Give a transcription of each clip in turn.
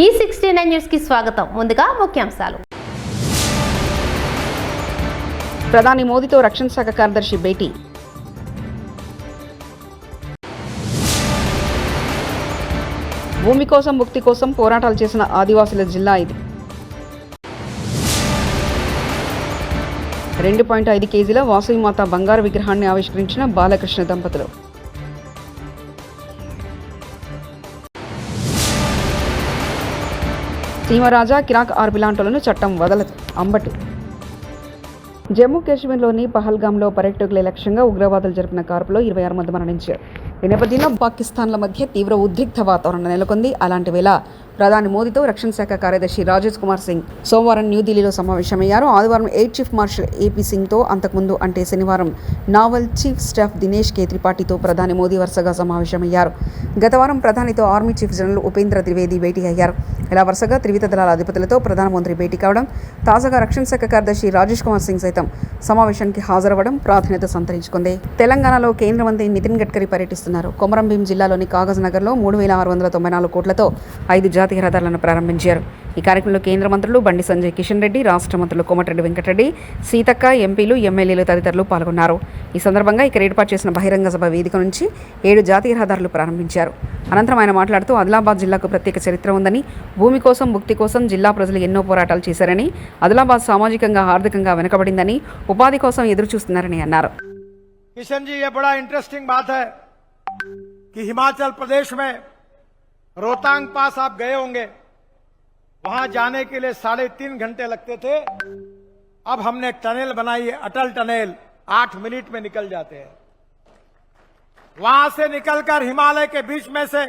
ఈ sixty nine న్యూస్కి స్వాగతం. ముందుగా ముఖ్యాంశాలు. ప్రధాని మోదీతో రక్షణ శాఖ కార్యదర్శి భేటీ. భూమి కోసం ముక్తి కోసం పోరాటాలు చేసిన ఆదివాసుల జిల్లా ఇది. రెండు పాయింట్ ఐదు కేజీల వాసవిమాత బంగారు విగ్రహాన్ని ఆవిష్కరించిన బాలకృష్ణ దంపతులు. సీమరాజా కిరాక్ ఆర్బిలాంటోలను చట్టం వదలదు. అంబటి. జమ్మూ కాశ్మీర్లోని పహల్గామ్లో పర్యటకుల లక్ష్యంగా ఉగ్రవాదులు జరిపిన కార్పులో ఇరవై ఆరు మంది మరణించారు. ఈ నేపథ్యంలో పాకిస్తాన్ల మధ్య తీవ్ర ఉద్రిక్త వాతావరణం నెలకొంది. అలాంటి వేళ ప్రధాని మోదీతో రక్షణ శాఖ కార్యదర్శి రాజేష్ కుమార్ సింగ్ సోమవారం న్యూఢిల్లీలో సమావేశమయ్యారు. ఆదివారం ఎయిర్ చీఫ్ మార్షల్ ఏపీ సింగ్తో అంతకుముందు అంటే శనివారం naval chief staff Dinesh K త్రిపాఠితో ప్రధాని మోదీ వరుసగా సమావేశమయ్యారు. గత వారం ప్రధానితో army chief general Upendra Trivedi భేటీ అయ్యారు. ఇలా వరుసగా త్రివిధ దళాల అధిపతులతో ప్రధానమంత్రి భేటీ కావడం తాజాగా రక్షణ శాఖ కార్యదర్శి రాజేష్ కుమార్ సింగ్ సైతం సమావేశానికి హాజరవ్వడం ప్రాధాన్యత సంతరించుకుంది. తెలంగాణలో కేంద్ర మంత్రి నితిన్ గడ్కరీ పర్యటిస్తున్నారు. కొమరంభీం జిల్లాలోని కాగజ్ నగర్లో మూడు వేల ఆరు వందల తొంభై నాలుగు కోట్లతో ఐదు జాతీయ రహదారులను ప్రారంభించారు ఈ కార్యక్రమంలో కేంద్ర మంత్రులు బండి సంజయ్ కిషన్ రెడ్డి రాష్ట్ర మంత్రులు కోమటిరెడ్డి వెంకటరెడ్డి సీతక్క ఎంపీలు ఎమ్మెల్యేలు తదితరులు పాల్గొన్నారు ఈ సందర్భంగా ఇక్కడ ఏర్పాటు చేసిన బహిరంగ సభ వేదిక నుంచి ఏడు జాతీయ రహదారులు ప్రారంభించారు అనంతరం ఆయన మాట్లాడుతూ ఆదిలాబాద్ జిల్లాకు ప్రత్యేక చరిత్ర ఉందని భూమి కోసం ముక్తి కోసం జిల్లా ప్రజలు ఎన్నో పోరాటాలు చేశారని ఆదిలాబాద్ సామాజికంగా ఆర్థికంగా వెనుకబడిందని ఉపాధి కోసం ఎదురు చూస్తున్నారని అన్నారు किशन जी ये बड़ा इंटरेस्टिंग बात है कि हिमाचल प्रदेश में रोहतांग पास आप गए होंगे। वहाँ जाने के लिए साढ़े तीन घंटे लगते थे। अब हमने टनल बनाई है, अटल टनल। आठ मिनट में निकल जाते हैं। वहाँ से निकलकर हिमालय के बीच में से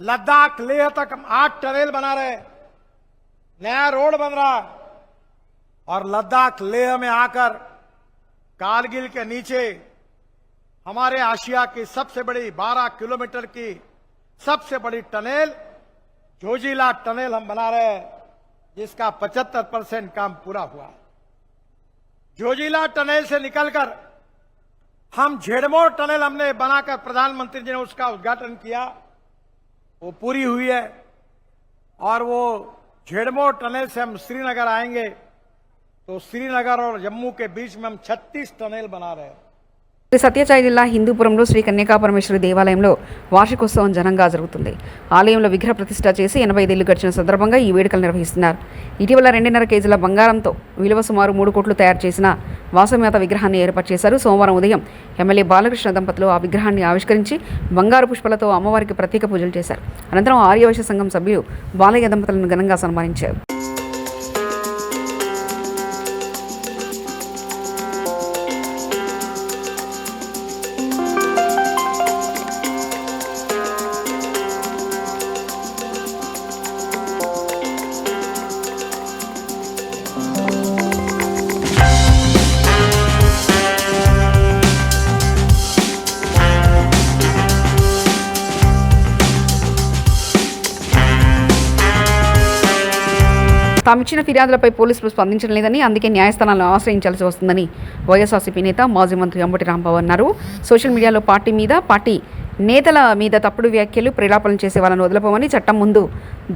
लद्दाख, लेह तक हम आठ टनल बना रहे नया रोड बन रहा और लद्दाख, लेह में आकर कारगिल के नीचे हमारे आशिया की सबसे बड़ी 12 किलोमीटर की सबसे बड़ी टनल, जोजिला टनल हम बना रहे हैं, जिसका 75 परसेंट काम पूरा हुआ। है जोजिला टनल से निकलकर हम झेड़मोर टनल हमने बनाकर प्रधानमंत्री जी ने उसका उद्घाटन किया। वो पूरी हुई है और वो झेड़मोर टनल से हम श्रीनगर आएँगे तो श्रीनगर और जम्मू के बीच में हम 36 टनल बना रहे हैं। శ్రీ సత్యసాయి జిల్లా హిందూపురంలో శ్రీ కన్యకాపరమేశ్వరి దేవాలయంలో వార్షికోత్సవం ఘనంగా జరుగుతుంది. ఆలయంలో విగ్రహ ప్రతిష్ఠ చేసి ఎనభై ఐదేళ్ళు గడిచిన సందర్భంగా ఈ వేడుకలు నిర్వహిస్తున్నారు. ఇటీవల రెండున్నర కేజీల బంగారంతో విలువ సుమారు మూడు కోట్లు తయారు చేసిన వాసమేత విగ్రహాన్ని ఏర్పాటు చేశారు. సోమవారం ఉదయం ఎమ్మెల్యే బాలకృష్ణ దంపతులు ఆ విగ్రహాన్ని ఆవిష్కరించి బంగారు పుష్పలతో అమ్మవారికి ప్రత్యేక పూజలు చేశారు. అనంతరం ఆర్యవైశ్య సంఘం సభ్యులు బాలయ్య దంపతులను ఘనంగా సన్మానించారు. తామిచ్చిన ఫిర్యాదులపై పోలీసులు స్పందించడం లేదని అందుకే న్యాయస్థానాలను ఆశ్రయించాల్సి వస్తుందని వైఎస్ఆర్సీపీ నేత మాజీ మంత్రి అంబటి రాంబాబు అన్నారు. సోషల్ మీడియాలో పార్టీ మీద పార్టీ నేతల మీద తప్పుడు వ్యాఖ్యలు ప్రేలాపనలు చేసే వాళ్ళని వదలపోమని చట్టం ముందు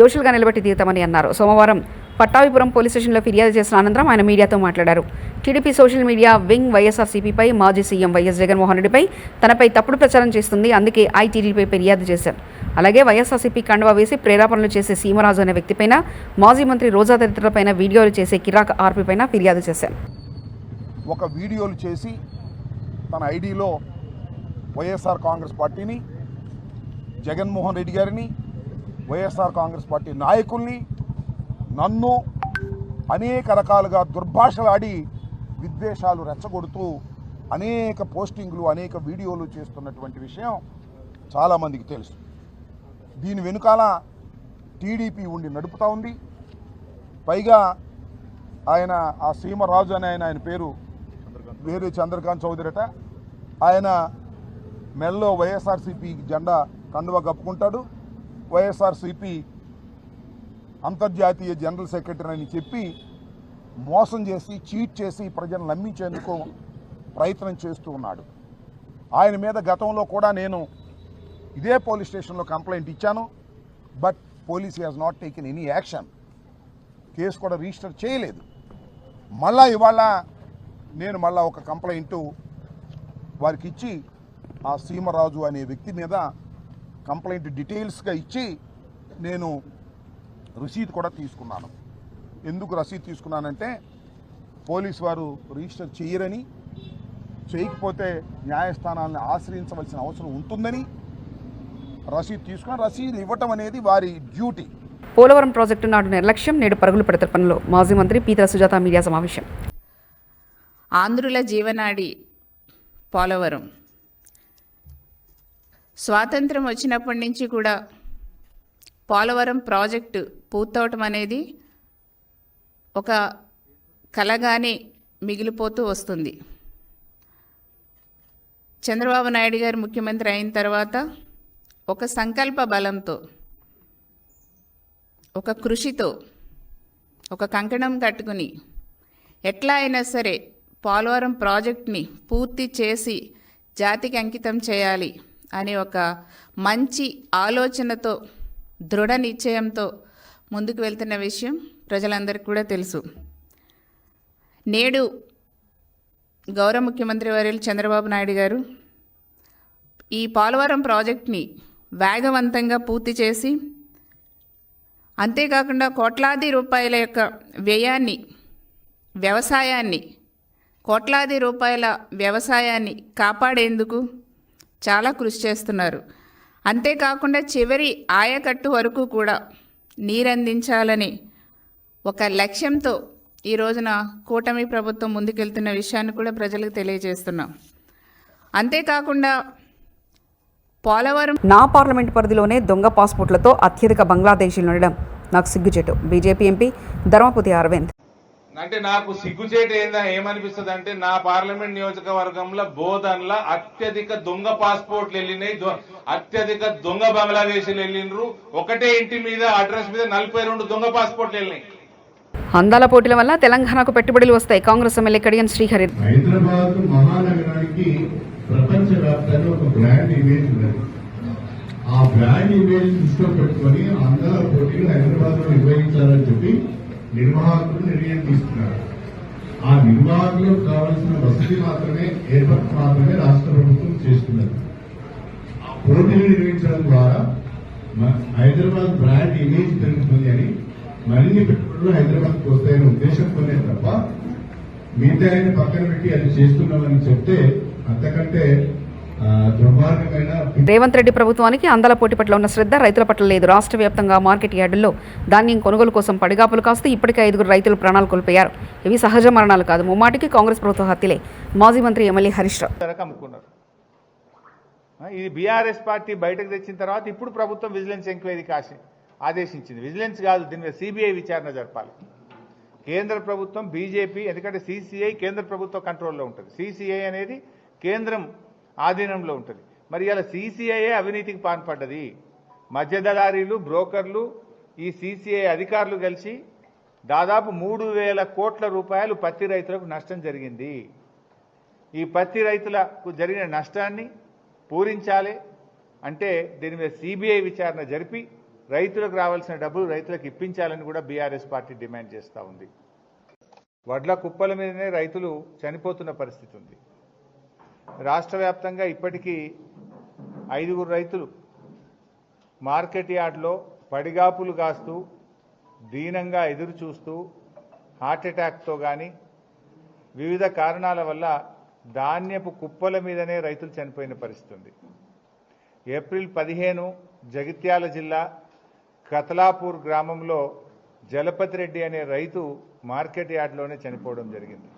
దోషులుగా నిలబెట్టి తీరుతామని అన్నారు. సోమవారం పట్టాభిపురం పోలీస్ స్టేషన్లో ఫిర్యాదు చేసిన అనంతరం ఆయన మీడియాతో మాట్లాడారు. టీడీపీ సోషల్ మీడియా వింగ్ వైఎస్ఆర్సీపీపై మాజీ సీఎం వైఎస్ జగన్మోహన్ రెడ్డిపై తనపై తప్పుడు ప్రచారం చేస్తుంది. అందుకే ఐటీడీపై ఫిర్యాదు చేశారు. అలాగే వైఎస్ఆర్సీపీ కండువా వేసి ప్రేరేపణలు చేసే సీమరాజు అనే వ్యక్తిపైన మాజీ మంత్రి రోజా తదితరులపైన వీడియోలు చేసే కిరాక్ ఆర్పీపైన ఫిర్యాదు చేశారు. ఒక వీడియోలు చేసి తన ఐడిలో వైఎస్ఆర్ కాంగ్రెస్ పార్టీని జగన్మోహన్ రెడ్డి గారిని వైఎస్ఆర్ కాంగ్రెస్ పార్టీ నాయకుల్ని నన్ను అనేక రకాలుగా దుర్భాషలాడి విద్వేషాలు రెచ్చగొడుతూ అనేక పోస్టింగ్లు అనేక వీడియోలు చేస్తున్నటువంటి విషయం చాలామందికి తెలుసు. దీని వెనుకాల టీడీపీ ఉండి నడుపుతూ ఉంది. పైగా ఆయన ఆ సీమరాజు అని ఆయన ఆయన పేరు వేరే చంద్రకాంత్ చౌదరిట ఆయన మెల్లో వైఎస్ఆర్సీపీ జెండా కండువ కప్పుకుంటాడు. వైఎస్ఆర్సీపీ అంతర్జాతీయ జనరల్ సెక్రటరీ అని చెప్పి మోసం చేసి చీట్ చేసి ప్రజలను నమ్మించేందుకు ప్రయత్నం చేస్తూ ఉన్నాడు. ఆయన మీద గతంలో కూడా నేను ఇదే పోలీస్ స్టేషన్లో కంప్లైంట్ ఇచ్చాను. But police has not taken any action case కూడా రిజిస్టర్ చేయలేదు. మళ్ళా ఇవాళ నేను మళ్ళా ఒక కంప్లైంట్ వారికి ఇచ్చి ఆ సీమరాజు అనే వ్యక్తి మీద కంప్లైంట్ డీటెయిల్స్గా ఇచ్చి నేను రసీద్ కూడా తీసుకున్నాను. ఎందుకు రసీద్ తీసుకున్నానంటే పోలీస్ వారు రిజిస్టర్ చేయరని చేయకపోతే న్యాయస్థానాలను ఆశ్రయించవలసిన అవసరం ఉంటుందని రసీదు తీసుకుని రసీదు ఇవ్వటం అనేది వారి డ్యూటీ. పోలవరం ప్రాజెక్టు నాడు నిర్లక్ష్యం నేడు పరుగులు పెడతారు పనిలో. మాజీ మంత్రి పీతల సుజాత మీడియా సమావేశం. ఆంధ్రుల జీవనాడి పోలవరం. స్వాతంత్రం వచ్చినప్పటి నుంచి కూడా పోలవరం ప్రాజెక్టు పూర్తవటం అనేది ఒక కలగానే మిగిలిపోతూ వస్తుంది. చంద్రబాబు నాయుడు గారు ముఖ్యమంత్రి అయిన తర్వాత ఒక సంకల్ప బలంతో ఒక కృషితో ఒక కంకణం కట్టుకుని ఎట్లా అయినా సరే పోలవరం ప్రాజెక్ట్ని పూర్తి చేసి జాతికి అంకితం చేయాలి. అనే ఒక మంచి ఆలోచనతో దృఢ నిశ్చయంతో ముందుకు వెళ్తున్న విషయం ప్రజలందరికీ కూడా తెలుసు. నేడు గౌరవ ముఖ్యమంత్రి వర్యులు చంద్రబాబు నాయుడు గారు ఈ పోలవరం ప్రాజెక్ట్ని వేగవంతంగా పూర్తి చేసి అంతేకాకుండా కోట్లాది రూపాయల యొక్క వ్యయాన్ని వ్యవసాయాన్ని కోట్లాది రూపాయల వ్యవసాయాన్ని కాపాడేందుకు చాలా కృషి చేస్తున్నారు. అంతేకాకుండా చివరి ఆయకట్టు వరకు కూడా నీరందించాలని ఒక లక్ష్యంతో ఈ రోజున కూటమి ప్రభుత్వం ముందుకెళ్తున్న విషయాన్ని కూడా ప్రజలకు తెలియజేస్తున్నాం. అంతేకాకుండా పోలవరం నా పార్లమెంట్ పరిధిలోనే దొంగ పాస్పోర్ట్లతో అత్యధిక బంగ్లాదేశీలు ఉండడం నాకు సిగ్గుచేటు. బీజేపీ ఎంపీ ధర్మపుతి అరవింద్ అంటే నాకు సిగ్గుచేటు ఏందా ఏమనిపిస్తుంది అంటే నా పార్లమెంట్ నియోజకవర్గంలో బోధన్ల అత్యధిక దొంగ పాస్పోర్ట్లు వెళ్ళినాయి దొ- అత్యధిక దొంగ బంగ్లాదేశీలు వెళ్ళిండ్రు. ఒకటే ఇంటి మీద అడ్రస్ మీద నలభై రెండు దొంగ పాస్పోర్ట్లు వెళ్ళినాయి. అందాల పోటీల వల్ల తెలంగాణకు పెట్టుబడులు వస్తాయి. కాంగ్రెస్ ఎమ్మెల్యే కడియం శ్రీహరి హైదరాబాద్ మహానగరానికి ప్రపంచవ్యాప్తంగా ఒక బ్రాండ్ ఇమేజ్ ఉన్నది. ఆ బ్రాండ్ ఇమేజ్ దృష్టిలో పెట్టుకొని అందర పోటీలు హైదరాబాద్లో నిర్వహించాలని చెప్పి నిర్వాహకులు నిర్ణయం తీసుకున్నారు ఆ నిర్వాహకులకు కావలసిన వసతి మాత్రమే ఏర్పాటు మాత్రమే రాష్ట్ర ప్రభుత్వం చేస్తున్నది. ఆ పోటీలు నిర్వహించడం ద్వారా మ- హైదరాబాద్ బ్రాండ్ ఇమేజ్ పెరుగుతుంది అని మరిన్ని పెట్టుబడులు హైదరాబాద్కి వస్తాయనే ఉద్దేశంతోనే తప్ప మిగతా పక్కన పెట్టి అది చేస్తున్నామని చెప్తే అంతకంటే రేవంత్ రెడ్డి ప్రభుత్వానికి అందాల పోటీ పట్ల ఉన్న శ్రద్ధ రైతుల పట్ల లేదు. రాష్ట్ర వ్యాప్తంగా మార్కెట్ యార్డుల్లో ధాన్యం కొనుగోలు కోసం పడిగాపులు కాస్తూ ఇప్పటికే ఐదుగురు రైతులు ప్రాణాలు కోల్పోయారు. ఇవి సహజ మరణాలు కాదు. ముమ్మాటికి కాంగ్రెస్ ప్రభుత్వ హత్యలే. మాజీ మంత్రి ఎమ్మెల్యే హరీష్ రావు. ఇది బీఆర్ఎస్ పార్టీ బయటకు తెచ్చిన తర్వాత ఇప్పుడు ప్రభుత్వం విజిలెన్స్ ఎంక్వైరీకి ఆశ ఆదేశించింది. విజిలెన్స్ కాదు దీని మీద సిబిఐ విచారణ జరపాలి. కేంద్ర ప్రభుత్వం బీజేపీ ఎందుకంటే సిసిఐ కేంద్ర ప్రభుత్వ కంట్రోల్లో ఉంటుంది. సిసిఐ అనేది కేంద్రం ఆధీనంలో ఉంటుంది. మరి ఇలా సీసీఐఏ అవినీతికి పాల్పడ్డది? మధ్య దళారీలు బ్రోకర్లు ఈ సీసీఐ అధికారులు కలిసి దాదాపు మూడు వేల కోట్ల రూపాయలు పత్తి రైతులకు నష్టం జరిగింది. ఈ పత్తి రైతులకు జరిగిన నష్టాన్ని పూరించాలి అంటే దీని మీద సిబిఐ విచారణ జరిపి రైతులకు రావాల్సిన డబ్బులు రైతులకు ఇప్పించాలని కూడా బీఆర్ఎస్ పార్టీ డిమాండ్ చేస్తూ ఉంది. వడ్ల కుప్పల మీదనే రైతులు చనిపోతున్న పరిస్థితి ఉంది. రాష్ట్ర వ్యాప్తంగా ఇప్పటికీ ఐదుగురు రైతులు మార్కెట్ యార్డ్లో పడిగాపులు కాస్తూ దీనంగా ఎదురు చూస్తూ హార్ట్ అటాక్తో కానీ వివిధ కారణాల వల్ల ధాన్యపు కుప్పల మీదనే రైతులు చనిపోయిన పరిస్థితి ఏప్రిల్ పదిహేను జగిత్యాల జిల్లా కతలాపూర్ గ్రామంలో జలపతి రెడ్డి అనే రైతు మార్కెట్ యార్డ్లోనే చనిపోవడం జరిగింది.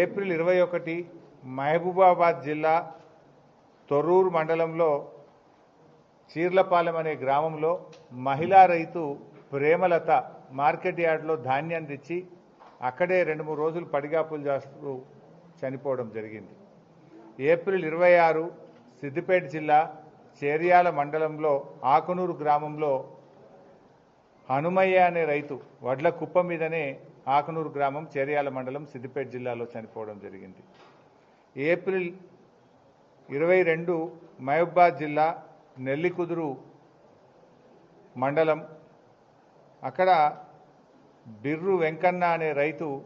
ఏప్రిల్ ఇరవై ఒకటి మహబూబాబాద్ జిల్లా తొర్రూరు మండలంలో చీర్లపాలెం అనే గ్రామంలో మహిళా రైతు ప్రేమలత మార్కెట్ యార్డ్లో ధాన్యం తెచ్చి అక్కడే రెండు మూడు రోజులు పడిగాపులు చేస్తూ చనిపోవడం జరిగింది. ఏప్రిల్ ఇరవై ఆరు సిద్దిపేట జిల్లా చేర్యాల మండలంలో ఆకునూరు గ్రామంలో హనుమయ్య అనే రైతు వడ్ల కుప్ప మీదనే ఆకునూరు గ్రామం చేర్యాల మండలం సిద్దిపేట జిల్లాలో చనిపోవడం జరిగింది. ఏప్రిల్ ఇరవై రెండు మహబూబాద్ జిల్లా నెల్లికుదురు మండలం. అక్కడ బిర్రు వెంకన్న అనే రైతు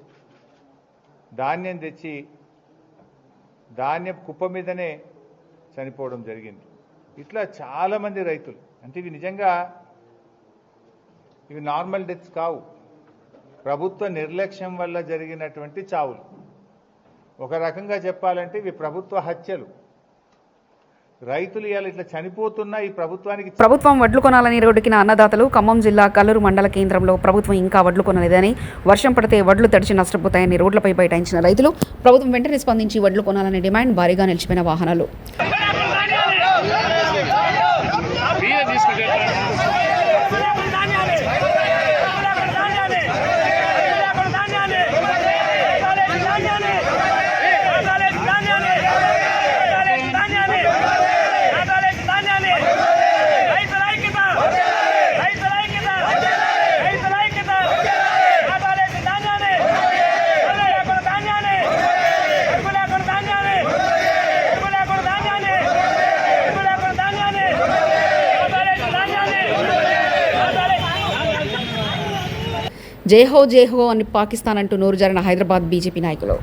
ధాన్యం తెచ్చి ధాన్యం కుప్ప మీదనే చనిపోవడం జరిగింది. ఇట్లా చాలామంది రైతులు అంటే ఇవి నిజంగా ఇవి నార్మల్ డెత్స్ కావు. ప్రభుత్వ నిర్లక్ష్యం వల్ల జరిగినటువంటి చావులు. ఒక రకంగా చెప్పాలంటే ఇవి ప్రభుత్వ హత్యలు. రైతులు ఇవాళ ఇట్లా చనిపోతున్నా ఈ ప్రభుత్వానికి ప్రభుత్వం వడ్లు కొనాలని రోడ్డుకిన అన్నదాతలు ఖమ్మం జిల్లా కల్లూరు మండల కేంద్రంలో ప్రభుత్వం ఇంకా వడ్లు కొనలేదని వర్షం పడితే వడ్లు తడిచి నష్టపోతాయని రోడ్లపై బైఠాయించిన రైతులు ప్రభుత్వం వెంటనే స్పందించి వడ్లు కొనాలనే డిమాండ్ భారీగా నిలిచిపోయిన వాహనాలు. జైహో జైహో అని పాకిస్తాన్ అంటూ నోరు జారిన హైదరాబాద్ బీజేపీ నాయకులు.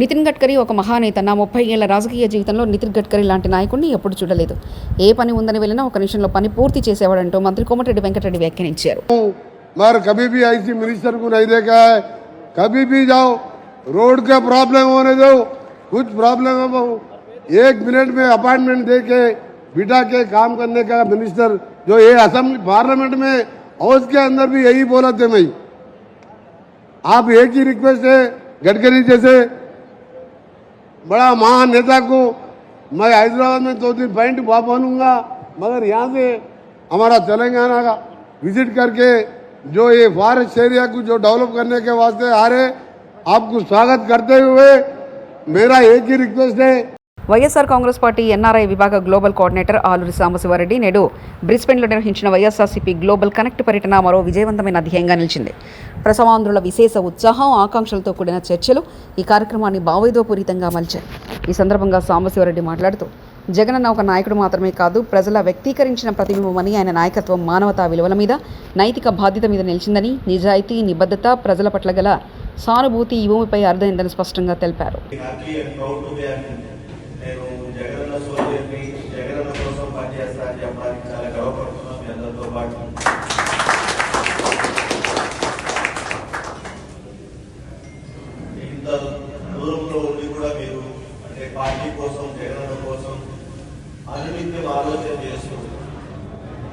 నితిన్ గడ్కరీ ఒక మహానేత. నా ముప్పై ఏళ్ళ రాజకీయ జీవితంలో నితిన్ గడ్కరీ లాంటి నాయకుడిని ఎప్పుడు చూడలేదు. ఏ పని ఉందని వెళ్ళినా ఒక నిమిషంలో పని పూర్తి చేసేవాడంటూ మంత్రి కోమటిరెడ్డి వెంకటరెడ్డి వ్యాఖ్యానించారు. मगर कभी भी ऐसी मिनिस्टर को नहीं देखा है। कभी भी जाओ, रोड का प्रॉब्लम होने दो, कुछ प्रॉब्लम हो एक मिनट में अपॉइंटमेंट दे के, बिठा के काम करने का मिनिस्टर, जो ये असेंबली, पार्लियामेंट में, हाउस के अंदर भी यही बोला थे मैं। आप एक ही रिक्वेस्ट है, गडकरी जैसे, बड़ा महान नेता को, मैं हैदराबाद में दो दिन पॉइंट बनूँगा मगर यहाँ से हमारा तेलंगाना का, विज़िट करके जो ये फॉरेस्ट एरिया को जो डेवलप करने के वास्ते आ रहे आपको स्वागत करते हुए मेरा एक ही रिक्वेस्ट है వైఎస్ఆర్ కాంగ్రెస్ పార్టీ ఎన్ఆర్ఐ విభాగ గ్లోబల్ కోఆర్డినేటర్ ఆలూరి సాంబశివారెడ్డి నేడు బ్రిస్బెన్లో నిర్వహించిన వైఎస్ఆర్సీపీ గ్లోబల్ కనెక్ట్ పర్యటన మరో విజయవంతమైన అధ్యాయంగా నిలిచింది ప్రసవాంధ్రుల విశేష ఉత్సాహం ఆకాంక్షలతో కూడిన చర్చలు ఈ కార్యక్రమాన్ని భావోద్వేగపూరితంగా మలిచాయి ఈ సందర్భంగా సాంబశివారెడ్డి మాట్లాడుతూ జగనన్న ఒక నాయకుడు మాత్రమే కాదు ప్రజల వ్యక్తీకరించిన ప్రతిబింబమని ఆయన నాయకత్వం మానవతా విలువల మీద నైతిక బాధ్యత మీద నిలిచిందని నిజాయితీ నిబద్ధత ప్రజల పట్ల గల సానుభూతి ఈ భూమిపై అర్థమైందని స్పష్టంగా తెలిపారు. జగనన్న జగనన్న కోసం చాలా గర్వపడుతున్నాం మీ అందరితో పాటు ఇంత దూరంలో ఉండి కూడా మీరు అంటే పార్టీ కోసం జగనన్న కోసం అనునిత్యం ఆలోచన చేస్తుంది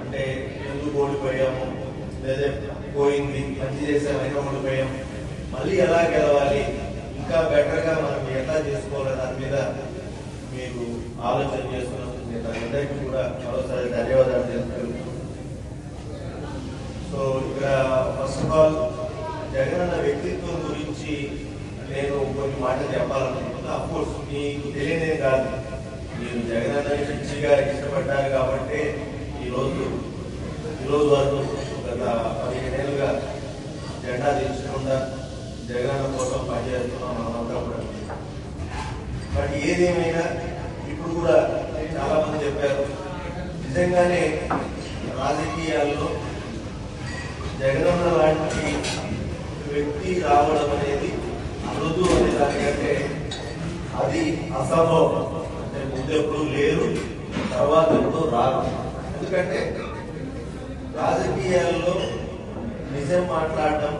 అంటే ఎందుకు ఓడిపోయాము లేదా పోయింది మంచి చేసాము అయినా ఓడిపోయాం మళ్ళీ ఎలా గెలవాలి ఇంకా బెటర్గా మనం ఎలా చేసుకోవాలి దాని మీద మీరు ఆలోచన చేస్తున్నందుకు అందరికీ కూడా మరోసారి ధన్యవాదాలు తెలుపుతున్నాను సో ఇక్కడ ఫస్ట్ ఆఫ్ ఆల్ అన్న వ్యక్తిత్వం గురించి నేను కొన్ని మాటలు చెప్పాలనుకుంటున్నాను అఫ్కోర్స్ మీకు తెలియనే కాదు మీరు జగనన్న మంచిగా ఇష్టపడ్డారు కాబట్టి ఈరోజు ఈరోజు వరకు గత పదిహేనేళ్ళుగా జెండా దించకుండా జగనన్న కోసం పనిచేస్తున్నాం మనమంతా కూడా. బట్ ఏదేమైనా ఇప్పుడు కూడా చాలా మంది చెప్పారు. నిజంగానే రాజకీయాల్లో జగనన్న లాంటి వ్యక్తి రావడం అనేది అరుదు అనే దానికంటే అది అసంభవం. అంటే ముందు ఎప్పుడు లేరు తర్వాత ఎప్పుడు రాదు ఎందుకంటే రాజకీయాల్లో నిజం మాట్లాడటం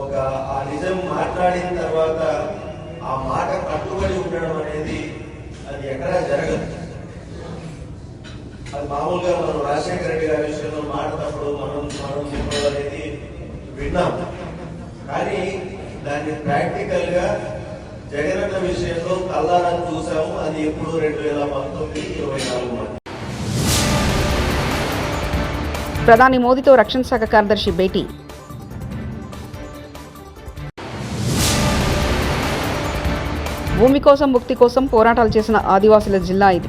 ఒక ఆ నిజం మాట్లాడిన తర్వాత ఆ మాట కట్టుబడి ఉండడం అనేది అది ఎక్కడా జరగదు. అది మామూలుగా మనం రాజశేఖర రెడ్డి గారి విషయంలో మాట్లాడినప్పుడు మనం మనం చెప్పడం అనేది విన్నాం. కానీ దాన్ని ప్రాక్టికల్గా జగనన్న విషయంలో కల్లారని చూసాము అది ఎప్పుడు రెండు వేల పంతొమ్మిది ఇరవై నాలుగు ప్రధాని మోదీతో రక్షణ శాఖ కార్యదర్శి భేటీ. భూమి కోసం ముక్తి కోసం పోరాటాలు చేసిన ఆదివాసుల జిల్లా ఇది.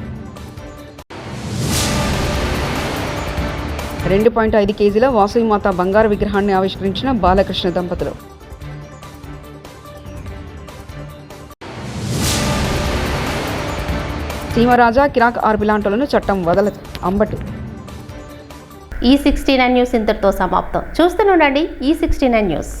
రెండు పాయింట్ ఐదు కేజీల వాసవిమాత బంగారు విగ్రహాన్ని ఆవిష్కరించిన బాలకృష్ణ దంపతులు. సీమరాజా కిరాక్ ఆర్బిలాంటోలను చట్టం వదలదు. అంబటి. ఈ సిక్స్టీ నైన్ న్యూస్ ఇంతటితో సమాప్తం. చూస్తూనే ఉండండి ఈ సిక్స్టీ నైన్ న్యూస్.